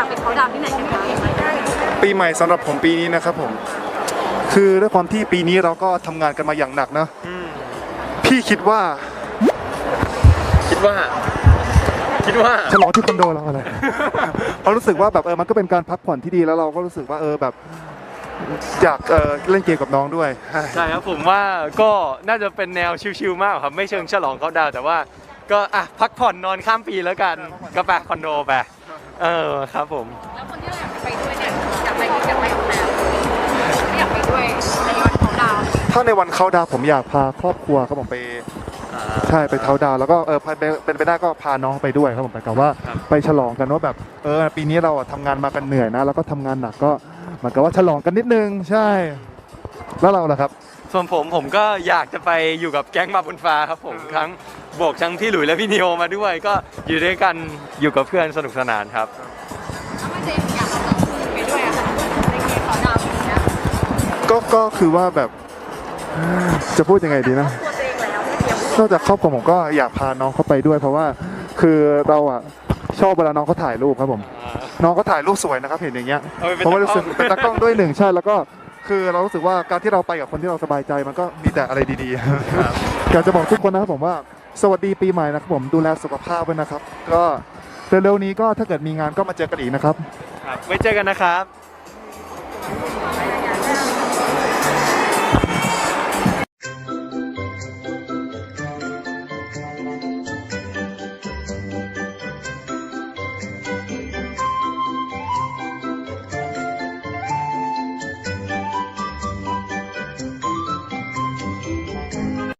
ากไปเขาดาวน์ที่ไหนกันคะปีใหม่สำหรับผมปีนี้นะครับผม คือด้วยความที่ปีนี้เราก็ทำงานกันมาอย่างหนักนะพี่คิดว่าคิดว่า คิดว่า ฉลองที่คอนโดเราอะไรเรารู้สึกว่าแบบเออมันก็เป็นการพักผ่อนที่ดีแล้วเราก็รู้สึกว่าเออแบบอยากเออเล่นเกมกับน้องด้วย ใช่ครับผมว่าก็น่าจะเป็นแนวชิวๆมากครับ ไม่เชิงฉลองเขาดาวน์แต่ว่า ก็อะพักผ่อนนอนข้ามปีแล้วกันก็ไปคอนโดไป เออครับผม แล้วคนที่เราอยากไปด้วยเนี่ยอยากไปอยากไปกับแฟนไม่อยากไปด้วยในวันเขาดาวน์ถ้าในวันเขาดาวน์ผมอยากพาครอบครัวครับผมไปใช่ไปเขาดาวน์แล้วก็เออพาไปเป็นไปได้ก็พาน้องไปด้วยครับผมไปกับว่าครับไปฉลองกันว่าแบบเออปีนี้เราอะทำงานมากันเหนื่อยนะ แล้วก็ทำงานหนักก็เหมือนกับว่าฉลองกันนิดนึงใช่ แล้วเราล่ะครับ ส่วนผมผมก็อยากจะไปอยู่กับแก๊งมาบนฟ้าครับผมทั้งโบกทั้งพี่หลุยและพี่นิโอมาด้วยก็อยู่ด้วยกันอยู่กับเพื่อนสนุกสนานครับถ้าไม่เจมอยากเอาตัวอื่นไปด้วยอะค่ะในเกมเขาดาวน์อย่างเงี้ยก็ก็คือว่าแบบจะพูดยังไงดีนะ ตัวเองแล้วไม่เตรียมนอกจากครอบครัวผมก็อยากพาน้องเขาไปด้วย เพราะว่าคือเราอะชอบเวลาน้องเขาถ่ายรูปครับผม น้องเขาถ่ายรูปสวยนะครับเห็นอย่างเงี้ยเอาไปเป็นผมก็รู้สึกตากล้อง เป็นตากล้องด้วยหนึ่งใช่แล้วก็ คือเรารู้สึกว่าการที่เราไปกับคนที่เราสบายใจมันก็มีแต่อะไรดีๆอยากจะบอกทุกคนนะครับผมว่าสวัสดีปีใหม่นะครับผมดูแลสุขภาพไว้นะครับ ก็เร็วๆนี้ก็ถ้าเกิดมีงานก็มาเจอกันอีกนะครับ ครับไว้เจอกันนะครับ